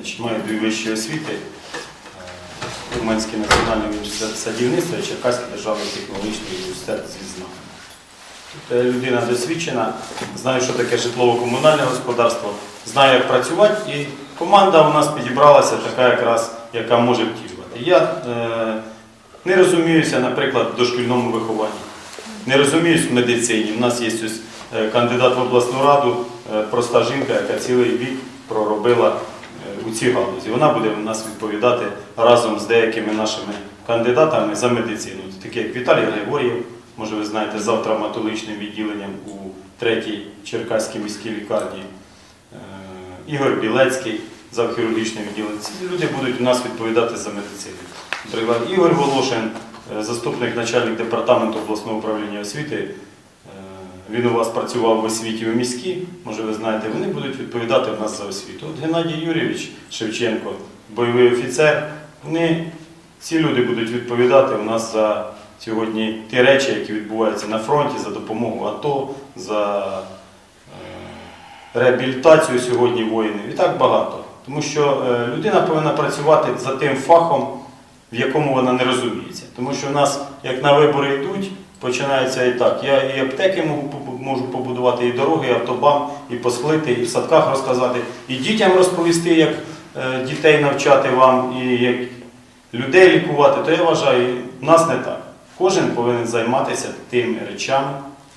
Значить, маю дві вищі освіти. Е, Уманський національний університет садівництва і Черкаський державний технологічний університет з відзнаками. Тут е, людина досвідчена, знає, що таке житлово-комунальне господарство, знає, як працювати, і команда у нас підібралася така якраз, яка може втілювати. Я е, не розуміюся, наприклад, в дошкільному вихованні, не розуміюсь в медицині. У нас є ось е, кандидат в обласну раду, е, проста жінка, яка цілий вік проробила е, у цій галузі. Вона буде у нас відповідати разом з деякими нашими кандидатами за медицину, такі як Віталій Григорєв, може ви знаєте, за травматологічним відділенням у третій Черкаській міській лікарні, е, Ігор Білецький за хірургічним відділенням. Ці люди будуть у нас відповідати за медицину. Ігор Волошин, е, заступник начальник департаменту обласного управління освіти. Він у вас працював в освіті у міській, може ви знаєте, вони будуть відповідати в нас за освіту. От Геннадій Юрійович Шевченко, бойовий офіцер, вони, ці люди будуть відповідати у нас за сьогодні ті речі, які відбуваються на фронті, за допомогу АТО, за е, реабілітацію сьогодні воїнів і так багато. Тому що е, людина повинна працювати за тим фахом, в якому вона не розуміється. Тому що в нас, як на вибори йдуть, починається і так. Я і аптеки можу, побудувати, і дороги, і автобан, і посклити, і в садках розказати, і дітям розповісти, як е, дітей навчати вам, і як людей лікувати, то я вважаю, в нас не так. Кожен повинен займатися тими речами,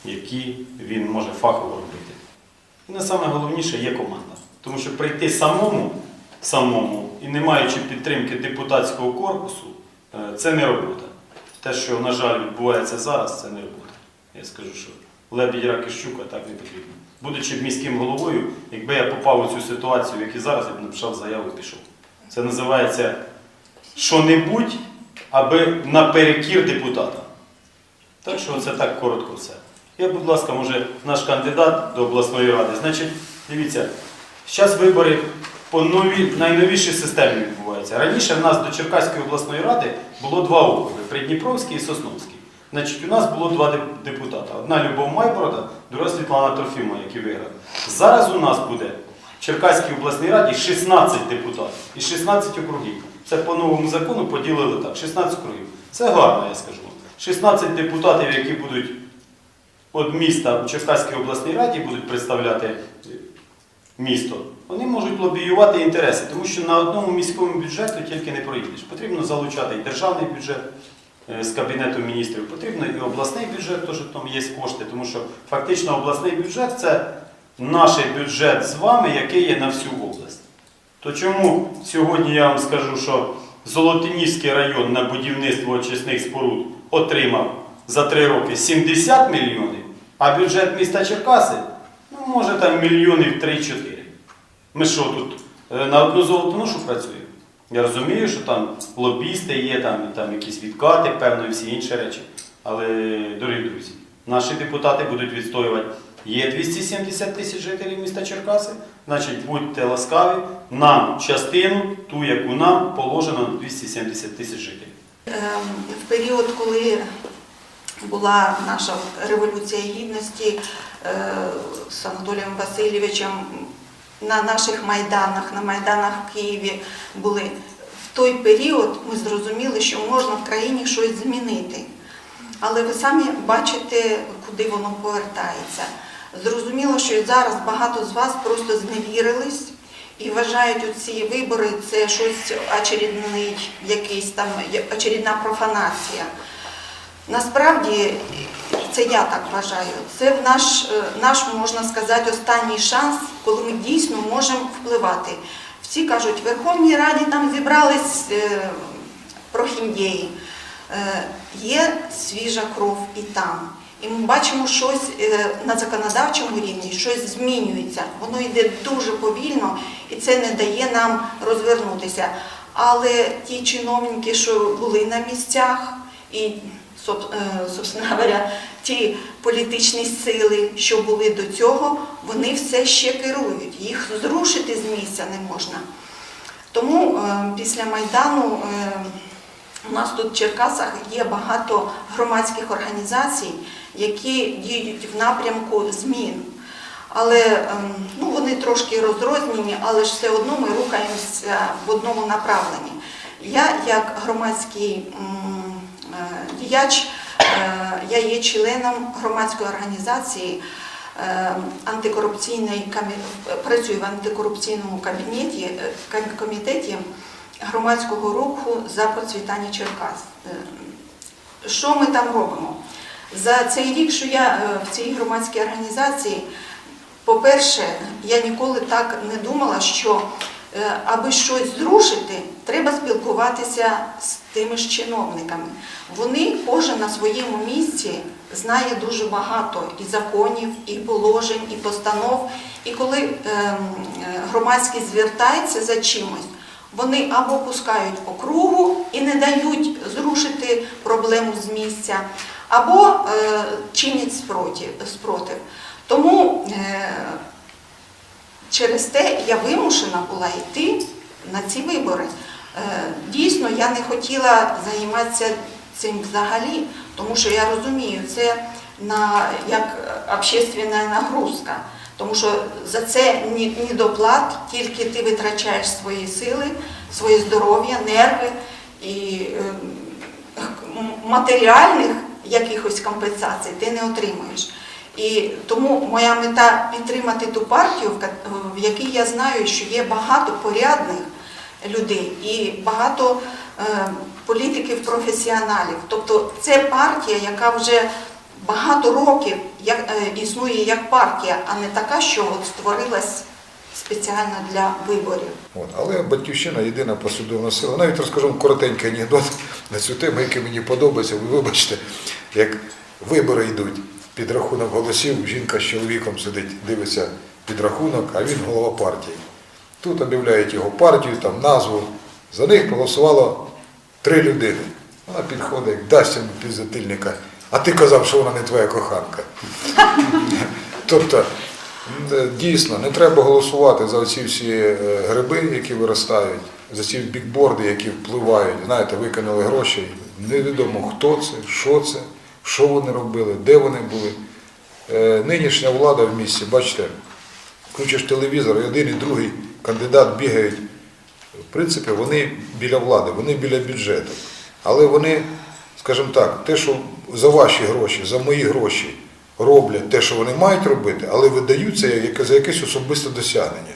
які він може фахово робити. І на саме головніше є команда. Тому що прийти самому, самому і не маючи підтримки депутатського корпусу, е, це не робота. Те, що, на жаль, відбувається зараз, це не робота. Я скажу, що лебідь раки щука так не потрібно. Будучи міським головою, якби я попав у цю ситуацію, в якій зараз, я б написав заяву і пішов. Це називається що-небудь, аби наперекір депутата. Так що це так коротко все. Я, будь ласка, може, наш кандидат до обласної ради. Значить, дивіться, зараз вибори по новій, найновішій системі відбуваються. Раніше в нас до Черкаської обласної ради було два округи Придніпровський і Сосновський. Значить, у нас було два деп- депутата. Одна Любов Майборода, друга Світлана Трофімова, які виграли. Зараз у нас буде в Черкаській обласній раді 16 депутатів і 16 округів. Це по новому закону поділили так, 16 округів. Це гарно, я скажу. 16 депутатів, які будуть від міста в Черкаській обласній раді будуть представляти місто, вони можуть лобіювати інтереси, тому що на одному міському бюджету тільки не проїдеш. Потрібно залучати і державний бюджет е, з Кабінету міністрів, потрібно і обласний бюджет, теж там є кошти, тому що фактично обласний бюджет це наш бюджет з вами, який є на всю область. То чому сьогодні я вам скажу, що Золотинівський район на будівництво очисних споруд отримав за три роки 70 мільйонів, а бюджет міста Черкаси, ну, може там мільйонів 3-4. Ми що тут е, на одну золотоношу працюємо? Я розумію, що там лобісти є, там, там якісь відкати, певно, і всі інші речі. Але, дорогі друзі, наші депутати будуть відстоювати. Є 270 тисяч жителів міста Черкаси, значить будьте ласкаві, нам частину, ту, яку нам положено на 270 тисяч жителів. Ем, В період, коли була наша революція гідності е, з Анатолієм Васильовичем на наших майданах, на майданах в Києві були. В той період ми зрозуміли, що можна в країні щось змінити. Але ви самі бачите, куди воно повертається. Зрозуміло, що зараз багато з вас просто зневірились і вважають ці вибори це щось очередний, якийсь там очередна профанація. Насправді, це я так вважаю, це наш, е, наш, можна сказати, останній шанс, коли ми дійсно можемо впливати. Всі кажуть, в Верховній Раді там зібрались е, прохіндєї. Е, Є свіжа кров і там. І ми бачимо щось на законодавчому рівні, щось змінюється. Воно йде дуже повільно і це не дає нам розвернутися. Але ті чиновники, що були на місцях, і, е, собственно говоря, ті політичні сили, що були до цього, вони все ще керують. Їх зрушити з місця не можна. Тому е, після Майдану е, у нас тут в Черкасах є багато громадських організацій, які діють в напрямку змін. але ем, ну, вони трошки розрознені, але ж все одно ми рухаємося в одному направленні. Я, як громадський діяч, е, я є членом громадської організації е, антикорупційний працюю в антикорупційному кабінеті, е, комітеті громадського руху за процвітання Черкас. Е, Що ми там робимо? За цей рік, що я е, в цій громадській організації, по-перше, я ніколи так не думала, що е, аби щось зрушити, треба спілкуватися з тими ж чиновниками. Вони кожен на своєму місці знає дуже багато і законів, і положень, і постанов. І коли ем, е, громадськість звертається за чимось, вони або пускають по кругу і не дають зрушити проблему з місця, або е, чинять спротив. Тому е, через те я вимушена була йти на ці вибори. Е, Дійсно, я не хотіла займатися цим взагалі, тому що я розумію, це на, як общественна нагрузка. Тому що за це ні, ні доплат, тільки ти витрачаєш свої сили, своє здоров'я, нерви і е, матеріальних якихось компенсацій ти не отримуєш. І тому моя мета підтримати ту партію, в якій я знаю, що є багато порядних людей і багато е, політиків-професіоналів. Тобто це партія, яка вже багато років е, існує як партія, а не така, що от створилась спеціально для виборів. От. Але Батьківщина єдина послідовна сила. Навіть розкажу вам коротенький анекдот на цю тему, який мені подобається. Ви вибачте, як вибори йдуть під рахунок голосів, жінка з чоловіком сидить, дивиться під рахунок, а він голова партії. Тут об'являють його партію, там назву. За них проголосувало три людини. Вона підходить, дасть йому півзатильника. А ти казав, що вона не твоя коханка. Тобто, дійсно, не треба голосувати за ці всі е, гриби, які виростають, за ці бікборди, які впливають. Знаєте, викинули гроші. Невідомо, хто це, що це, що вони робили, де вони були. Е, Нинішня влада в місті, бачите, включиш телевізор, і один і другий кандидат бігають. В принципі, вони біля влади, вони біля бюджету. Але вони, скажімо так, те, що за ваші гроші, за мої гроші роблять те, що вони мають робити, але видаються за якесь особисте досягнення.